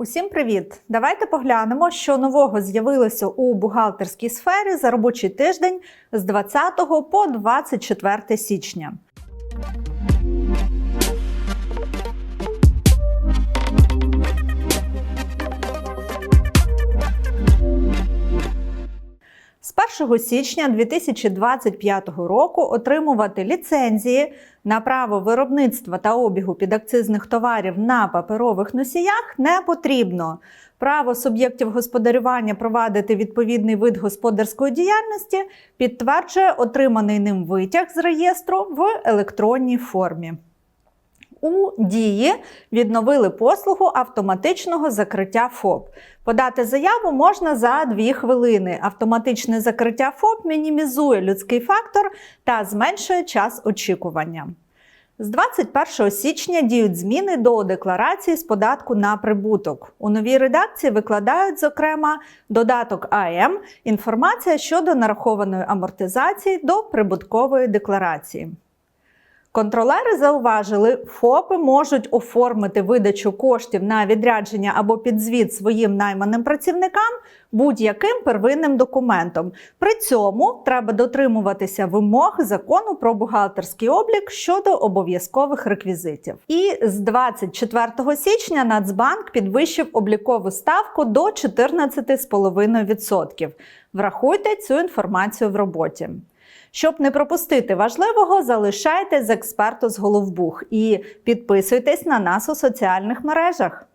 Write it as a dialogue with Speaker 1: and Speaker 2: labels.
Speaker 1: Усім привіт! Давайте поглянемо, що нового з'явилося у бухгалтерській сфері за робочий тиждень з 20 по 24 січня. З 1 січня 2025 року отримувати ліцензії на право виробництва та обігу підакцизних товарів на паперових носіях не потрібно. Право суб'єктів господарювання провадити відповідний вид господарської діяльності підтверджує отриманий ним витяг з реєстру в електронній формі. У дії відновили послугу автоматичного закриття ФОП. Подати заяву можна за 2 хвилини. Автоматичне закриття ФОП мінімізує людський фактор та зменшує час очікування. З 21 січня діють зміни до декларації з податку на прибуток. У новій редакції викладають, зокрема, додаток АМ, інформація щодо нарахованої амортизації до прибуткової декларації. Контролери зауважили, ФОПи можуть оформити видачу коштів на відрядження або підзвіт своїм найманим працівникам будь-яким первинним документом. При цьому треба дотримуватися вимог закону про бухгалтерський облік щодо обов'язкових реквізитів. І з 24 січня Нацбанк підвищив облікову ставку до 14,5%. Врахуйте цю інформацію в роботі. Щоб не пропустити важливого, залишайте з експерту з Головбух і підписуйтесь на нас у соціальних мережах.